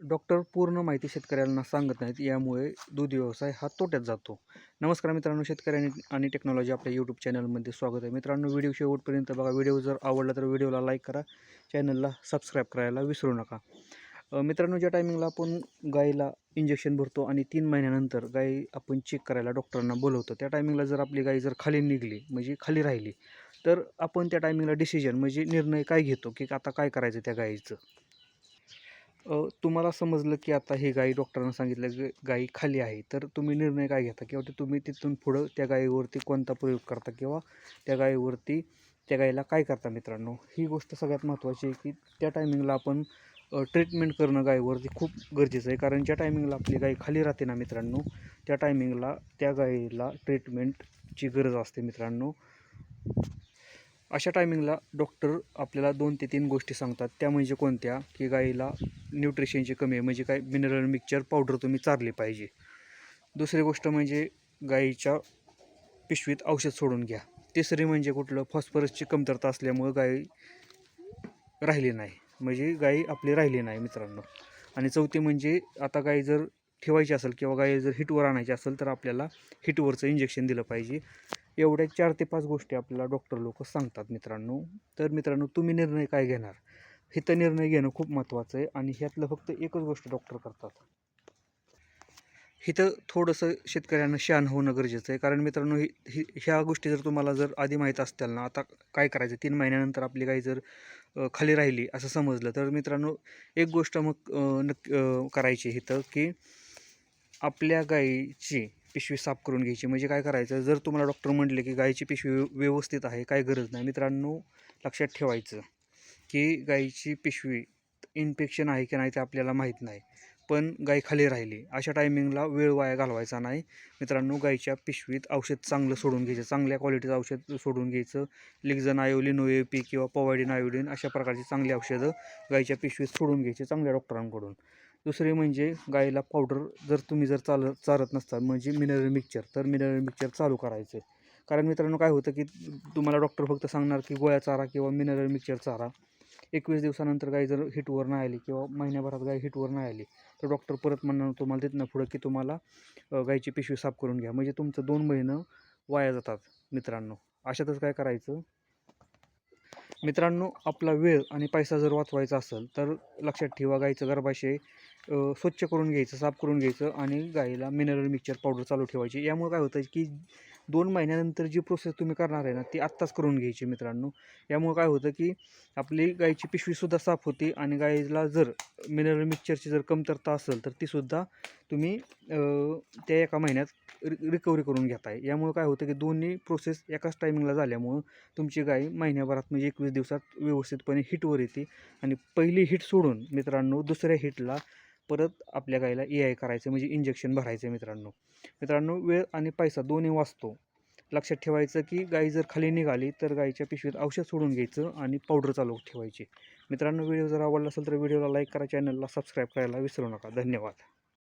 Doctor पूर्ण माहिती शेतकऱ्यांना सांगत नाहीत यामुळे दूध व्यवसाय हा तोट्यात जातो. नमस्कार मित्रांनो शेतकऱ्यांनी आणि टेक्नॉलॉजी आपल्या यूट्यूब चॅनलमध्ये स्वागत आहे. मित्रांनो व्हिडिओ शेवटपर्यंत बघा. व्हिडिओ जर आवडला तर व्हिडिओला लाईक करा. चॅनलला सबस्क्राईब करायला विसरू नका. मित्रांनो ज्या टायमिंगला आपण गाईला इंजेक्शन भरतो आणि तीन महिन्यानंतर गाई आपण चेक करायला डॉक्टरांना बोलवतो त्या टायमिंगला जर आपली गाई जर खाली निघली म्हणजे खाली राहिली तर आपण त्या टायमिंगला डिसिजन म्हणजे निर्णय काय घेतो की आता काय करायचं त्या गाईचं तुम्हाला समजलं की आता ही गाई डॉक्टरांना सांगितलं की गाई खाली आहे तर तुम्ही निर्णय काय घेता? किंवा ते तुम्ही तिथून पुढं त्या गाईवरती कोणता प्रयोग करता? किंवा त्या गाईवरती त्या गाईला काय करता मित्रांनो? ही गोष्ट सगळ्यात महत्त्वाची आहे की त्या टायमिंगला आपण ट्रीटमेंट करणं गायीवरती खूप गरजेचं आहे. कारण ज्या टायमिंगला आपली गाय खाली राहते ना मित्रांनो त्या टायमिंगला त्या गाईला ट्रीटमेंटची गरज असते मित्रांनो. अशा टायमिंगला डॉक्टर आपल्याला दोन ते तीन गोष्टी सांगतात. त्या म्हणजे कोणत्या? की गाईला न्यूट्रिशनची कमी आहे. म्हणजे काय? मिनरल मिक्सचर पावडर तुम्ही चारली पाहिजे. दुसरी गोष्ट म्हणजे गाईच्या पिशवीत औषध सोडून घ्या. तिसरी म्हणजे कुठलं? फॉस्फरसची कमतरता असल्यामुळं गाई राहिली नाही. म्हणजे गाई आपली राहिली नाही मित्रांनो. आणि चौथी म्हणजे आता गाई जर ठेवायची असेल किंवा गाई जर हिटवर आणायची असेल तर आपल्याला हिटवरचं इंजेक्शन दिलं पाहिजे. एवढ्या चार ते पाच गोष्टी आपल्याला डॉक्टर लोक सांगतात मित्रांनो. तर मित्रांनो तुम्ही निर्णय काय घेणार? हिथं निर्णय घेणं खूप महत्त्वाचं आहे आणि ह्यातलं फक्त एकच गोष्ट डॉक्टर करतात. इथं थोडंसं शेतकऱ्यांना शान होणं गरजेचं आहे. कारण मित्रांनो ही ही- ह्या गोष्टी जर तुम्हाला जर आधी माहीत असतील ना आता काय करायचं? तीन महिन्यानंतर आपली गाई जर खाली राहिली असं समजलं तर मित्रांनो एक गोष्ट मग नक्की करायची इथं की आपल्या गाईची पिशवी साफ करून घ्यायची. म्हणजे काय करायचं? जर तुम्हाला डॉक्टर म्हटले की गाईची पिशवी व्यवस्थित आहे काय गरज नाही. मित्रांनो लक्षात ठेवायचं की गाईची पिशवी इन्फेक्शन आहे की नाही ते आपल्याला माहीत नाही. पण गाय खाली राहिली. अशा टायमिंगला वेळ वाया घालवायचा नाही. मित्रांनो गाईच्या पिशवीत औषध चांगलं सोडून घ्यायचं. चांगल्या क्वालिटीचं औषध सोडून घ्यायचं. लिक्झन आयोलिन ओएपी किंवा पोवायडिन आयोडिन अशा प्रकारची चांगली औषधं गाईच्या पिशवीत सोडून घ्यायची चांगल्या डॉक्टरांकडून. दुसरे म्हणजे गाईला पावडर जर तुम्ही जर चाल चारत नसता म्हणजे मिनरल मिक्सचर तर मिनरल मिक्सचर चालू करायचं. कारण मित्रांनो काय होतं की तुम्हाला डॉक्टर फक्त सांगणार की गोळ्या चारा किंवा मिनरल मिक्सचर चारा. एकवीस दिवसानंतर गाय जर हिटवर नाही आली किंवा महिन्याभरात गाय हिटवर नाही आली तर डॉक्टर परत म्हणणार तुम्हाला तिथनं पुढं की तुम्हाला गाईची गायची पिशवी साफ करून घ्या. म्हणजे तुमचं दोन महिनं वाया जातात मित्रांनो. अशातच काय करायचं? मित्रांनो आपला वेळ आणि पैसा जर वाचवायचा असेल तर लक्षात ठेवा गाईचं गर्भाशय स्वच्छ करून घ्यायचं साफ करून घ्यायचं आणि गाईला मिनरल मिक्सचर पावडर चालू ठेवायची. यामुळे काय होतं की दोन महिन्यानंतर जी प्रोसेस तुम्ही करणार आहे ना ती आत्ताच करून घ्यायची मित्रांनो. यामुळे काय होतं की आपली गाईची पिशवीसुद्धा साफ होते आणि गाईला जर मिनरल मिक्सचरची जर कमतरता असेल तर तीसुद्धा तुम्ही त्या एका महिन्यात रि रिकवरी करून घेताय. यामुळे काय होतं की दोन्ही प्रोसेस एकाच टायमिंगला झाल्यामुळं तुमची गाय महिन्याभरात म्हणजे एकवीस दिवसात व्यवस्थितपणे हिटवर येते. आणि पहिली हिट सोडून मित्रांनो दुसऱ्या हिटला परत आपल्या गायीला ए आय करायचं म्हणजे इंजेक्शन भरायचं मित्रांनो. मित्रांनो वेळ आणि पैसा दोन्ही वाचतो. लक्षात ठेवायचं की गाई जर खाली निघाली तर गाईच्या पिशवीत औषध सोडून घ्यायचं आणि पावडर चालू ठेवायची. मित्रांनो व्हिडिओ जर आवडला असेल तर व्हिडिओला लाईक करा चॅनलला सबस्क्राईब करायला विसरू नका. धन्यवाद.